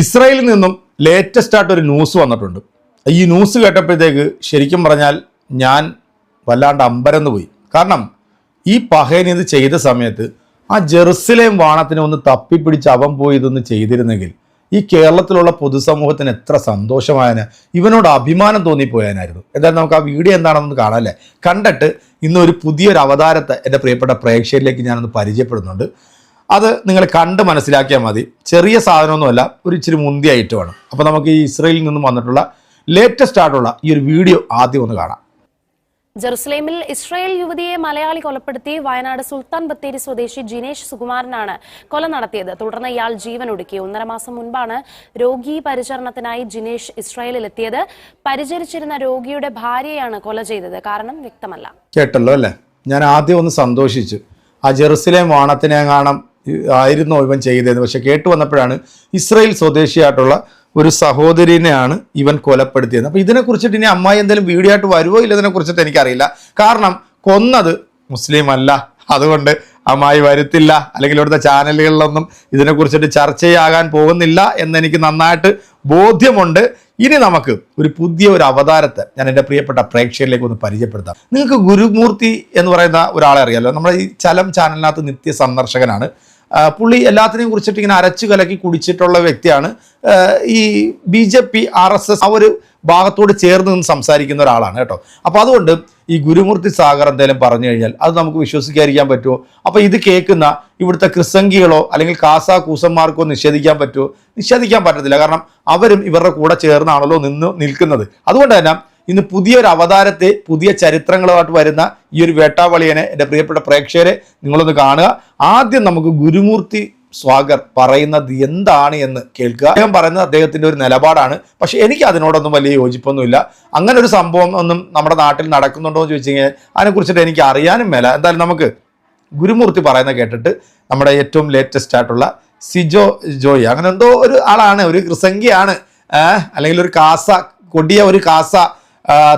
ഇസ്രായേലിൽ നിന്നും ലേറ്റസ്റ്റ് ആയിട്ട് ഒരു ന്യൂസ് വന്നിട്ടുണ്ട്. ഈ ന്യൂസ് കേട്ടപ്പോഴത്തേക്ക് ശരിക്കും പറഞ്ഞാൽ ഞാൻ വല്ലാണ്ട് അമ്പരന്ന് പോയി. കാരണം ഈ പഹയൻ ഇത് ചെയ്ത സമയത്ത് ആ ജെറുസലേം വാണത്തിനെ ഒന്ന് തപ്പിപ്പിടിച്ച് അവൻ പോയി ഇതൊന്ന് ചെയ്തിരുന്നെങ്കിൽ ഈ കേരളത്തിലുള്ള പൊതുസമൂഹത്തിന് എത്ര സന്തോഷമായന്. ഇവനോട് അഭിമാനം തോന്നിപ്പോയാനായിരുന്നു. എന്തായാലും നമുക്ക് ആ വീഡിയോ എന്താണെന്ന് കാണാമല്ലേ കണ്ടിട്ട് ഇന്ന് ഒരു പുതിയൊരു അവതാരത്തെ എന്റെ പ്രിയപ്പെട്ട പ്രേക്ഷകരിലേക്ക് ഞാനൊന്ന് പരിചയപ്പെടുന്നുണ്ട്. അത് നിങ്ങൾ കണ്ട് മനസ്സിലാക്കിയാൽ മതി. ചെറിയ സാധനമൊന്നുമല്ല ഒരു ഇച്ചിരി മുന്തിയായിട്ട് വേണം. അപ്പോൾ നമുക്ക് ഈ ഇസ്രയേലിൽ നിന്നും വന്നിട്ടുള്ള ലേറ്റസ്റ്റ് ആയിട്ടുള്ള ഈ ഒരു വീഡിയോ ആദ്യം ഒന്ന് കാണാം. ജെറുസലേമിൽ ഇസ്രായേൽ യുവതിയെ മലയാളി കൊലപ്പെടുത്തി വയനാട് സുൽത്താൻ ബത്തേരി സ്വദേശി ജിനേഷ് സുകുമാരനാണ് കൊല നടത്തിയത്. തുടർന്ന് ഇയാൾ ജീവൻ ഒടുക്കി. ഒന്നര മാസം മുൻപാണ് രോഗി പരിചരണത്തിനായി ജിനേഷ് ഇസ്രായേലിലെത്തിയത്. പരിചരിച്ചിരുന്ന രോഗിയുടെ ഭാര്യയാണ് കൊല ചെയ്തത്. കാരണം വ്യക്തമല്ല. കേട്ടല്ലോ അല്ലേ? ഞാൻ ആദ്യം ഒന്ന് സന്തോഷിച്ചു. ആ ജെറുസലേം വാണത്തിനെ കാണാം. ആയിരുന്നോ ഇവൻ ചെയ്തതെന്ന്. പക്ഷെ കേട്ടു വന്നപ്പോഴാണ് ഇസ്രയേൽ സ്വദേശിയായിട്ടുള്ള ഒരു സഹോദരിനെയാണ് ഇവൻ കൊലപ്പെടുത്തിയത്. അപ്പോൾ ഇതിനെക്കുറിച്ചിട്ട് ഇനി അമ്മായി എന്തെങ്കിലും വീഡിയോ ആയിട്ട് വരുമോ ഇല്ല ഇതിനെക്കുറിച്ചിട്ട് എനിക്കറിയില്ല. കാരണം കൊന്നത് മുസ്ലിം അല്ല അതുകൊണ്ട് അമ്മായി വരുത്തില്ല. അല്ലെങ്കിൽ ഇവിടുത്തെ ചാനലുകളിലൊന്നും ഇതിനെക്കുറിച്ചിട്ട് ചർച്ചയാകാൻ പോകുന്നില്ല എന്നെനിക്ക് നന്നായിട്ട് ബോധ്യമുണ്ട്. ഇനി നമുക്ക് ഒരു പുതിയ ഒരു അവതാരത്തെ ഞാൻ എന്റെ പ്രിയപ്പെട്ട പ്രേക്ഷകരിലേക്ക് ഒന്ന് പരിചയപ്പെടുത്താം. നിങ്ങൾക്ക് ഗുരുമൂർത്തി എന്ന് പറയുന്ന ഒരാളെ അറിയാമല്ലോ നമ്മുടെ ഈ ചലം ചാനലിനകത്ത് നിത്യ സന്ദർശകനാണ് പുള്ളി എല്ലാത്തിനെയും കുറിച്ചിട്ട് ഇങ്ങനെ അരച്ചു കലക്കി കുടിച്ചിട്ടുള്ള വ്യക്തിയാണ്. ഈ B J P R S S ആ ഒരു ഭാഗത്തോട് ചേർന്ന് നിന്ന് സംസാരിക്കുന്ന ഒരാളാണ് കേട്ടോ. അപ്പോൾ അതുകൊണ്ട് ഈ ഗുരുമൂർത്തി സാഗർ എന്തെങ്കിലും പറഞ്ഞു കഴിഞ്ഞാൽ അത് നമുക്ക് വിശ്വസിക്കാതിരിക്കാൻ പറ്റുമോ? അപ്പോൾ ഇത് കേൾക്കുന്ന ഇവിടുത്തെ ക്രിസംഗികളോ അല്ലെങ്കിൽ കാസ കൂസന്മാർക്കോ നിഷേധിക്കാൻ പറ്റുമോ? നിഷേധിക്കാൻ പറ്റത്തില്ല. കാരണം അവരും ഇവരുടെ കൂടെ ചേർന്നാണല്ലോ നിന്ന് നിൽക്കുന്നത്. അതുകൊണ്ട് തന്നെ ഇന്ന് പുതിയൊരു അവതാരത്തെ പുതിയ ചരിത്രങ്ങളുമായിട്ട് വരുന്ന ഈ ഒരു വേട്ടാവളിയനെ എന്റെ പ്രിയപ്പെട്ട പ്രേക്ഷകരെ നിങ്ങളൊന്ന് കാണുക. ആദ്യം നമുക്ക് ഗുരുമൂർത്തി സ്വാഗർ പറയുന്നത് എന്താണ് എന്ന് കേൾക്കുക. അദ്ദേഹം പറയുന്നത് അദ്ദേഹത്തിന്റെ ഒരു നിലപാടാണ്. പക്ഷേ എനിക്ക് അതിനോടൊന്നും വലിയ യോജിപ്പൊന്നുമില്ല. അങ്ങനെ ഒരു സംഭവം ഒന്നും നമ്മുടെ നാട്ടിൽ നടക്കുന്നുണ്ടോ എന്ന് ചോദിച്ചു കഴിഞ്ഞാൽ അതിനെക്കുറിച്ചിട്ട് എനിക്ക് അറിയാനും മേല. എന്തായാലും നമുക്ക് ഗുരുമൂർത്തി പറയുന്ന കേട്ടിട്ട് നമ്മുടെ ഏറ്റവും ലേറ്റസ്റ്റ് ആയിട്ടുള്ള സിജോ ജോയി അങ്ങനെ എന്തോ ഒരു ആളാണ് ഒരു കൃസംഗിയാണ് അല്ലെങ്കിൽ ഒരു കാസ കൊടിയ ഒരു കാസ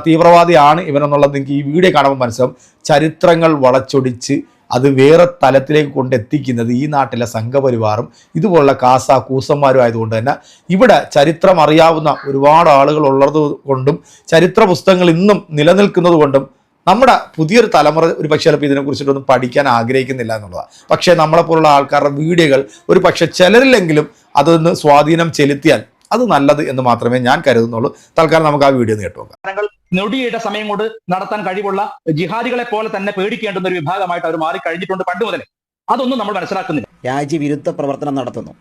തീവ്രവാദിയാണ് ഇവനെന്നുള്ളത് നിങ്ങൾക്ക് ഈ വീഡിയോ കാണുമ്പോൾ മനസ്സിലാവും. ചരിത്രങ്ങൾ വളച്ചൊടിച്ച് അത് വേറെ തലത്തിലേക്ക് കൊണ്ടെത്തിക്കുന്നത് ഈ നാട്ടിലെ സംഘപരിവാറും ഇതുപോലുള്ള കാസ കൂസന്മാരും ആയതുകൊണ്ട് തന്നെ ഇവിടെ ചരിത്രം അറിയാവുന്ന ഒരുപാട് ആളുകൾ ഉള്ളത് കൊണ്ടും ചരിത്ര പുസ്തകങ്ങൾ ഇന്നും നിലനിൽക്കുന്നത് കൊണ്ടും നമ്മുടെ പുതിയൊരു തലമുറ ഒരു പക്ഷേ ചിലപ്പോൾ ഇതിനെക്കുറിച്ചിട്ടൊന്നും പഠിക്കാൻ ആഗ്രഹിക്കുന്നില്ല എന്നുള്ളതാണ്. പക്ഷേ നമ്മളെപ്പോലുള്ള ആൾക്കാരുടെ വീഡിയോകൾ ഒരു പക്ഷേ ചിലരിലെങ്കിലും അതൊന്ന് സ്വാധീനം ചെലുത്തിയാൽ അത് നല്ലത് എന്ന് മാത്രമേ ഞാൻ കരുതുന്നുള്ളൂ. തൽക്കാലം നമുക്ക് ആ വീഡിയോ കേട്ടു നോക്കാം. നൊടിയുടെ സമയം കൊണ്ട് നടത്താൻ കഴിവുള്ള ജിഹാദികളെ പോലെ തന്നെ പേടിക്കേണ്ടുന്ന ഒരു വിഭാഗമായിട്ട് അവർ മാറി കഴിഞ്ഞിട്ടുണ്ട് പണ്ട് മുതലേ. അതൊന്നും നമ്മൾ മനസ്സിലാക്കുന്നില്ല. രാജ്യവിരുദ്ധ പ്രവർത്തനം നടത്തുന്നു.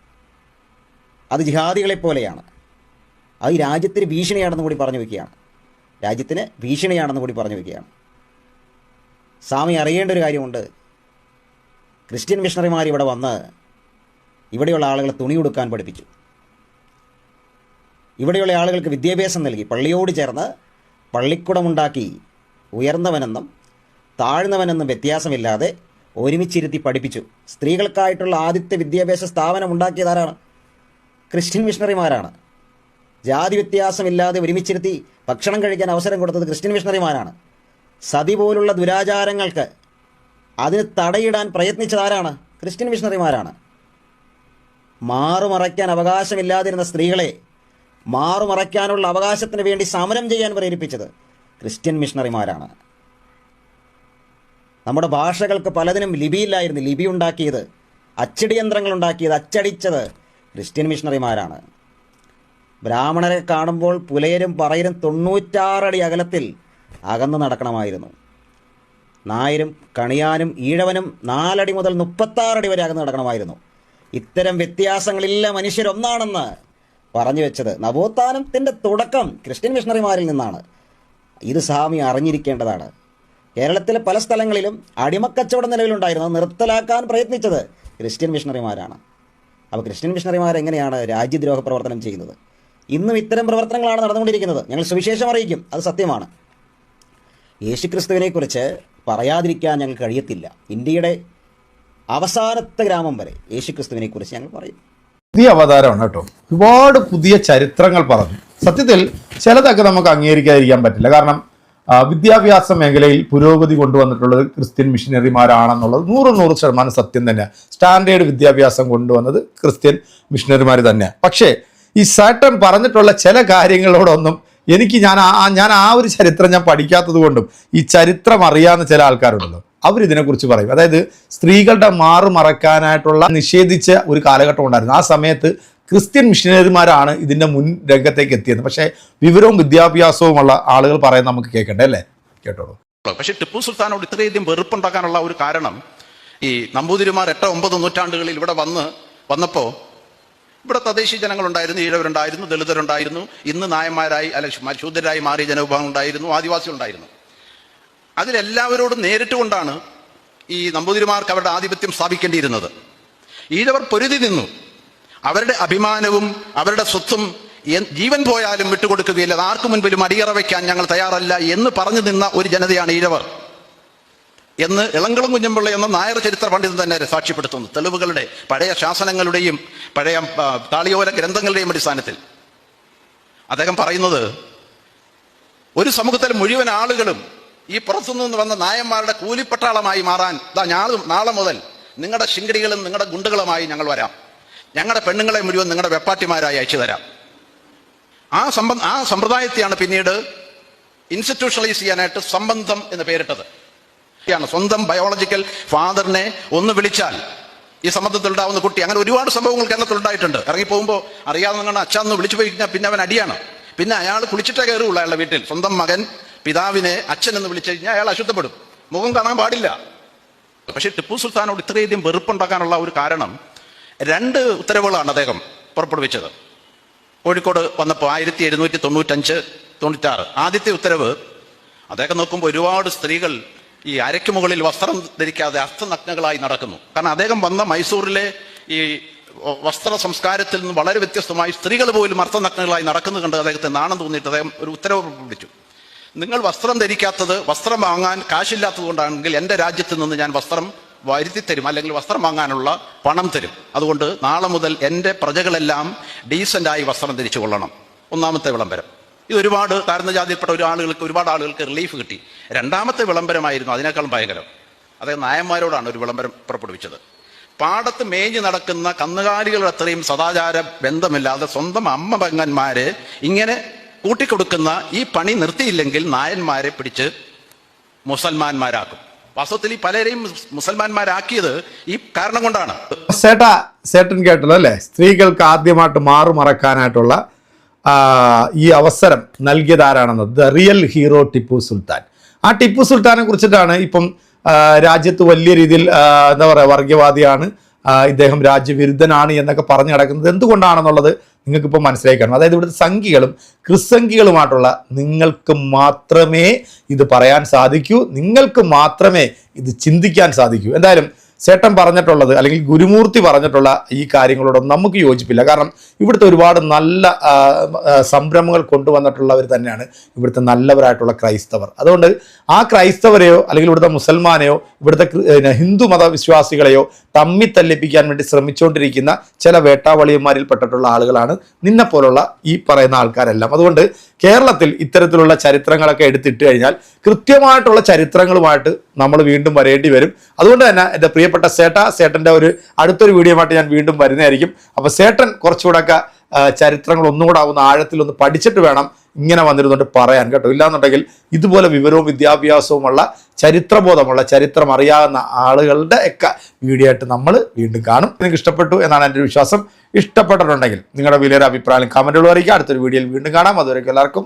അത് ജിഹാദികളെ പോലെയാണ്. അത് ഈ രാജ്യത്തിന് ഭീഷണിയാണെന്ന് കൂടി പറഞ്ഞു വെക്കുകയാണ്. രാജ്യത്തിന് ഭീഷണിയാണെന്ന് കൂടി പറഞ്ഞു വെക്കുകയാണ്. സ്വാമി അറിയേണ്ട ഒരു കാര്യമുണ്ട്. ക്രിസ്ത്യൻ മിഷണറിമാർ ഇവിടെ വന്ന് ഇവിടെയുള്ള ആളുകളെ തുണി കൊടുക്കാൻ പഠിപ്പിച്ചു. ഇവിടെയുള്ള ആളുകൾക്ക് വിദ്യാഭ്യാസം നൽകി പള്ളിയോട് ചേർന്ന് പള്ളിക്കുടമുണ്ടാക്കി ഉയർന്നവനെന്നും താഴ്ന്നവനെന്നും വ്യത്യാസമില്ലാതെ ഒരുമിച്ചിരുത്തി പഠിപ്പിച്ചു. സ്ത്രീകൾക്കായിട്ടുള്ള ആദ്യത്തെ വിദ്യാഭ്യാസ സ്ഥാപനം ഉണ്ടാക്കിയതാരാണ് ക്രിസ്ത്യൻ മിഷണറിമാരാണ്. ജാതി വ്യത്യാസമില്ലാതെ ഒരുമിച്ചിരുത്തി ഭക്ഷണം കഴിക്കാൻ അവസരം കൊടുത്തത് ക്രിസ്ത്യൻ മിഷണറിമാരാണ്. സതി പോലുള്ള ദുരാചാരങ്ങൾക്ക് അതിന് തടയിടാൻ പ്രയത്നിച്ചതാരാണ് ക്രിസ്ത്യൻ മിഷണറിമാരാണ്. മാറുമറയ്ക്കാൻ അവകാശമില്ലാതിരുന്ന സ്ത്രീകളെ മാറുമറയ്ക്കാനുള്ള അവകാശത്തിന് വേണ്ടി സമരം ചെയ്യാൻ പ്രേരിപ്പിച്ചത് ക്രിസ്ത്യൻ മിഷണറിമാരാണ്. നമ്മുടെ ഭാഷകൾക്ക് പലതിനും ലിപിയില്ലായിരുന്നു. ലിപി ഉണ്ടാക്കിയത് അച്ചടി യന്ത്രങ്ങൾ ഉണ്ടാക്കിയത് അച്ചടിച്ചത് ക്രിസ്ത്യൻ മിഷണറിമാരാണ്. ബ്രാഹ്മണരെ കാണുമ്പോൾ പുലയരും പറയരും തൊണ്ണൂറ്റാറടി അകലത്തിൽ അകന്നു നടക്കണമായിരുന്നു. നായരും കണിയാനും ഈഴവനും നാലടി മുതൽ മുപ്പത്താറടി വരെ അകന്നു നടക്കണമായിരുന്നു. ഇത്തരം വ്യത്യാസങ്ങളില്ല മനുഷ്യരൊന്നാണെന്ന് പറഞ്ഞു വെച്ചത്. നവോത്ഥാനത്തിന്റെ തുടക്കം ക്രിസ്ത്യൻ മിഷണറിമാരിൽ നിന്നാണ്. ഇത് സ്വാമി അറിഞ്ഞിരിക്കേണ്ടതാണ്. കേരളത്തിലെ പല സ്ഥലങ്ങളിലും അടിമക്കച്ചവടം നിലവിലുണ്ടായിരുന്നു. നിർത്തലാക്കാൻ പ്രയത്നിച്ചത് ക്രിസ്ത്യൻ മിഷണറിമാരാണ്. അപ്പോൾ ക്രിസ്ത്യൻ മിഷണറിമാർ എങ്ങനെയാണ് രാജ്യദ്രോഹ പ്രവർത്തനം ചെയ്യുന്നത്? ഇന്നും ഇത്തരം പ്രവർത്തനങ്ങളാണ് നടന്നുകൊണ്ടിരിക്കുന്നത്. ഞങ്ങൾ സുവിശേഷം അറിയിക്കും. അത് സത്യമാണ്. യേശുക്രിസ്തുവിനെക്കുറിച്ച് പറയാതിരിക്കാൻ ഞങ്ങൾക്ക് കഴിയത്തില്ല. ഇന്ത്യയുടെ അവസാനത്തെ ഗ്രാമം വരെ യേശുക്രിസ്തുവിനെക്കുറിച്ച് ഞങ്ങൾ പറയും. പുതിയ അവതാരമാണ് കേട്ടോ. ഒരുപാട് പുതിയ ചരിത്രങ്ങൾ പറഞ്ഞു. സത്യത്തിൽ ചിലതൊക്കെ നമുക്ക് അംഗീകരിക്കാതിരിക്കാൻ പറ്റില്ല. കാരണം വിദ്യാഭ്യാസ മേഖലയിൽ പുരോഗതി കൊണ്ടുവന്നിട്ടുള്ളത് ക്രിസ്ത്യൻ മിഷനറിമാരാണെന്നുള്ളത് നൂറ് നൂറ് ശതമാനം സത്യം തന്നെയാണ് സ്റ്റാൻഡേർഡ് വിദ്യാഭ്യാസം കൊണ്ടുവന്നത് ക്രിസ്ത്യൻ മിഷനറിമാർ തന്നെയാണ് പക്ഷേ ഈ സാറ്റൻ പറഞ്ഞിട്ടുള്ള ചില കാര്യങ്ങളോടൊന്നും എനിക്ക് ഞാൻ ഞാൻ ആ ഒരു ചരിത്രം ഞാൻ പഠിക്കാത്തത് കൊണ്ടും ഈ ചരിത്രം അറിയാവുന്ന ചില ആൾക്കാരുണ്ടല്ലോ. അവരിതിനെക്കുറിച്ച് പറയും. അതായത് സ്ത്രീകളുടെ മാറു മറക്കാനായിട്ടുള്ള നിഷേധിച്ച ഒരു കാലഘട്ടം ഉണ്ടായിരുന്നു. ആ സമയത്ത് ക്രിസ്ത്യൻ മിഷനറിമാരാണ് ഇതിന്റെ മുൻ രംഗത്തേക്ക് എത്തിയത്. പക്ഷേ വിവരവും വിദ്യാഭ്യാസവുമുള്ള ആളുകൾ പറയുന്നത് നമുക്ക് കേൾക്കണ്ടേ അല്ലേ? കേട്ടോളൂ. പക്ഷെ ടിപ്പു സുൽത്താനോട് ഇത്രയധികം വെറുപ്പുണ്ടാക്കാനുള്ള ഒരു കാരണം ഈ നമ്പൂതിരിമാർ എട്ടോ ഒമ്പത് നൂറ്റാണ്ടുകളിൽ ഇവിടെ വന്ന് വന്നപ്പോൾ ഇവിടെ തദ്ദേശീയ ജനങ്ങളുണ്ടായിരുന്നു ഈഴവരുണ്ടായിരുന്നു ദളിതരുണ്ടായിരുന്നു ഇന്ന് നായന്മാരായി അല്ല ശു- ശൂദ്രരായി മാറിയ ജനവിഭാഗം ഉണ്ടായിരുന്നു ആദിവാസികളുണ്ടായിരുന്നു. അതിലെല്ലാവരോടും നേരിട്ട് കൊണ്ടാണ് ഈ നമ്പൂതിരിമാർക്ക് അവരുടെ ആധിപത്യം സ്ഥാപിക്കേണ്ടിയിരുന്നത്. ഈഴവർ പൊരുതി നിന്നു. അവരുടെ അഭിമാനവും അവരുടെ സ്വത്തും ജീവൻ പോയാലും വിട്ടുകൊടുക്കുകയില്ല. അത് ആർക്കു മുൻപിലും അടിയറ വയ്ക്കാൻ ഞങ്ങൾ തയ്യാറല്ല എന്ന് പറഞ്ഞു നിന്ന ഒരു ജനതയാണ് ഈഴവർ. എന്ന് ഇളങ്കുളം കുഞ്ഞമ്പിള്ള എന്ന നായർ ചരിത്ര പണ്ഡിതൻ തന്നെ സാക്ഷ്യപ്പെടുത്തുന്നു. തെളിവുകളുടെ പഴയ ശാസനങ്ങളുടെയും പഴയ താളിയോല ഗ്രന്ഥങ്ങളുടെയും അടിസ്ഥാനത്തിൽ. അദ്ദേഹം പറയുന്നത് ഒരു സമൂഹത്തിലെ മുഴുവൻ ആളുകളും ഈ പുറത്തുനിന്ന് വന്ന നായന്മാരുടെ കൂലിപ്പട്ടാളമായി മാറാൻ ഇതാ ഞാളും നാളെ മുതൽ നിങ്ങളുടെ ശിങ്കടികളും നിങ്ങളുടെ ഗുണ്ടുകളുമായി ഞങ്ങൾ വരാം. ഞങ്ങളുടെ പെണ്ണുങ്ങളെ മുഴുവൻ നിങ്ങളുടെ വെപ്പാട്ടിമാരായി അയച്ചു തരാം. ആ സംബന്ധ ആ സമ്പ്രദായത്തെയാണ് പിന്നീട് ഇൻസ്റ്റിറ്റ്യൂഷണലൈസ് ചെയ്യാനായിട്ട് സംബന്ധം എന്ന് പേരിട്ടത്. ാണ് സ്വന്തം ബയോളജിക്കൽ ഫാദറിനെ ഒന്ന് വിളിച്ചാൽ ഈ സംബന്ധത്തിൽ ഉണ്ടാവുന്ന കുട്ടി അങ്ങനെ ഒരുപാട് സംഭവങ്ങൾ കേരളത്തിൽ ഉണ്ടായിട്ടുണ്ട്. ഇറങ്ങി പോകുമ്പോൾ അറിയാതെ നിങ്ങൾ അച്ഛന്ന് വിളിച്ചു പോയി കഴിഞ്ഞാൽ പിന്നെ അവൻ അടിയാണ്. പിന്നെ അയാൾ കുളിച്ചിട്ടേ കയറുള്ളൂ അയാളുടെ വീട്ടിൽ. സ്വന്തം മകൻ പിതാവിനെ അച്ഛൻ എന്ന് വിളിച്ചു കഴിഞ്ഞാൽ അയാൾ അശുദ്ധപ്പെടും. മുഖം കാണാൻ പാടില്ല. പക്ഷേ ടിപ്പു സുൽത്താനോട് ഇത്രയധികം വെറുപ്പുണ്ടാക്കാനുള്ള ഒരു കാരണം രണ്ട് ഉത്തരവുകളാണ് അദ്ദേഹം പുറപ്പെടുവിച്ചത്. കോഴിക്കോട് വന്നപ്പോൾ ആയിരത്തി എഴുന്നൂറ്റി തൊണ്ണൂറ്റഞ്ച് തൊണ്ണൂറ്റാറ് ആദ്യത്തെ ഉത്തരവ് അദ്ദേഹം നോക്കുമ്പോൾ ഒരുപാട് സ്ത്രീകൾ ഈ അരയ്ക്ക് മുകളിൽ വസ്ത്രം ധരിക്കാതെ അർത്ഥനഗ്നകളായി നടക്കുന്നു. കാരണം അദ്ദേഹം വന്ന മൈസൂരിലെ ഈ വസ്ത്ര സംസ്കാരത്തിൽ നിന്ന് വളരെ വ്യത്യസ്തമായി സ്ത്രീകൾ പോലും അർത്ഥനഗ്നകളായി നടക്കുന്നത് കണ്ട് അദ്ദേഹത്തെ നാണം തോന്നിയിട്ട് അദ്ദേഹം ഒരു ഉത്തരവ് പുറപ്പെടുവിച്ചു. നിങ്ങൾ വസ്ത്രം ധരിക്കാത്തത് വസ്ത്രം വാങ്ങാൻ കാശില്ലാത്തത് കൊണ്ടാണെങ്കിൽ എന്റെ രാജ്യത്ത് നിന്ന് ഞാൻ വസ്ത്രം വരുത്തി തരും അല്ലെങ്കിൽ വസ്ത്രം വാങ്ങാനുള്ള പണം തരും. അതുകൊണ്ട് നാളെ മുതൽ എന്റെ പ്രജകളെല്ലാം ഡീസന്റായി വസ്ത്രം ധരിച്ചു കൊള്ളണം. ഒന്നാമത്തെ വിളംബരം. ഇത് ഒരുപാട് താഴ്ന്ന ജാതിയിൽപ്പെട്ട ഒരു ആളുകൾക്ക് ഒരുപാട് ആളുകൾക്ക് റിലീഫ് കിട്ടി. രണ്ടാമത്തെ വിളംബരമായിരുന്നു അതിനേക്കാളും ഭയങ്കരം. അതായത് നായന്മാരോടാണ് ഒരു വിളംബരം പുറപ്പെടുവിച്ചത്. പാടത്ത് മേഞ്ഞു നടക്കുന്ന കന്നുകാലികളുടെ അത്രയും സദാചാര ബന്ധമില്ലാതെ സ്വന്തം അമ്മ പെങ്ങന്മാര് ഇങ്ങനെ കൂട്ടിക്കൊടുക്കുന്ന ഈ പണി നിർത്തിയില്ലെങ്കിൽ നായന്മാരെ പിടിച്ച് മുസൽമാന്മാരാക്കും. വാസ്തവത്തിൽ ഈ പലരെയും മുസൽമാന്മാരാക്കിയത് ഈ കാരണം കൊണ്ടാണ്. സേട്ടാ സേട്ടൻ കേട്ടല്ലോ അല്ലേ? സ്ത്രീകൾക്ക് ആദ്യമായിട്ട് മാറു മറക്കാനായിട്ടുള്ള ഈ അവസരം നൽകിയത് ആരാണെന്ന് the real hero Tipu Sultan. ആ ടിപ്പു സുൽത്താനെ കുറിച്ചിട്ടാണ് ഇപ്പം രാജ്യത്ത് വലിയ രീതിയിൽ എന്താ പറയുക വർഗീയവാദിയാണ് ഇദ്ദേഹം രാജ്യവിരുദ്ധനാണ് എന്നൊക്കെ പറഞ്ഞു നടക്കുന്നത്. എന്തുകൊണ്ടാണെന്നുള്ളത് നിങ്ങൾക്ക് ഇപ്പോൾ മനസ്സിലായി കാണും. അതായത് ഇവിടുത്തെ സംഖ്യകളും ക്രിസ്സംഖ്യകളുമായിട്ടുള്ള നിങ്ങൾക്ക് മാത്രമേ ഇത് പറയാൻ സാധിക്കൂ. നിങ്ങൾക്ക് മാത്രമേ ഇത് ചിന്തിക്കാൻ സാധിക്കൂ. എന്തായാലും ചേട്ടൻ പറഞ്ഞിട്ടുള്ളത് അല്ലെങ്കിൽ ഗുരുമൂർത്തി പറഞ്ഞിട്ടുള്ള ഈ കാര്യങ്ങളോടൊന്നും നമുക്ക് യോജിപ്പില്ല. കാരണം ഇവിടുത്തെ ഒരുപാട് നല്ല സംരംഭങ്ങൾ കൊണ്ടുവന്നിട്ടുള്ളവർ തന്നെയാണ് ഇവിടുത്തെ നല്ലവരായിട്ടുള്ള ക്രൈസ്തവർ. അതുകൊണ്ട് ആ ക്രൈസ്തവരെയോ അല്ലെങ്കിൽ ഇവിടുത്തെ മുസൽമാനെയോ ഇവിടുത്തെ ഹിന്ദു മതവിശ്വാസികളെയോ തമ്മി തല്ലിപ്പിക്കാൻ വേണ്ടി ശ്രമിച്ചുകൊണ്ടിരിക്കുന്ന ചില വേട്ടാവളിയന്മാരിൽ പെട്ടിട്ടുള്ള ആളുകളാണ് നിന്നെ പോലുള്ള ഈ പറയുന്ന ആൾക്കാരെല്ലാം. അതുകൊണ്ട് കേരളത്തിൽ ഇത്തരത്തിലുള്ള ചരിത്രങ്ങളൊക്കെ എടുത്തിട്ട് കഴിഞ്ഞാൽ കൃത്യമായിട്ടുള്ള ചരിത്രങ്ങളുമായിട്ട് നമ്മൾ വീണ്ടും വരേണ്ടി വരും. അതുകൊണ്ട് തന്നെ എന്റെ പ്രിയപ്പെട്ട സേട്ട സേട്ടന്റെ ഒരു അടുത്തൊരു വീഡിയോ ആയിട്ട് ഞാൻ വീണ്ടും വരുന്നതായിരിക്കും. അപ്പോൾ സേട്ടൻ കുറച്ചുകൂടെ ഒക്കെ ചരിത്രങ്ങൾ ഒന്നുകൂടെ ആവുന്ന ആഴത്തിൽ ഒന്ന് പഠിച്ചിട്ട് വേണം ഇങ്ങനെ വന്നിരുന്നുകൊണ്ട് പറയാൻ കേട്ടോ. ഇല്ലാന്നുണ്ടെങ്കിൽ ഇതുപോലെ വിവരവും വിദ്യാഭ്യാസവുമുള്ള ചരിത്രബോധമുള്ള ചരിത്രം അറിയാവുന്ന ആളുകളുടെ ഒക്കെ വീഡിയോ ആയിട്ട് നമ്മൾ വീണ്ടും കാണും. നിങ്ങൾക്ക് ഇഷ്ടപ്പെട്ടു എന്നാണ് എന്റെ വിശ്വാസം. ഇഷ്ടപ്പെട്ടിട്ടുണ്ടെങ്കിൽ നിങ്ങളുടെ വിലയുടെ അഭിപ്രായം കമന്റുകൾ അറിയിക്കുക. അടുത്തൊരു വീഡിയോയിൽ വീണ്ടും കാണാം. അതുവരെയൊക്കെ എല്ലാവർക്കും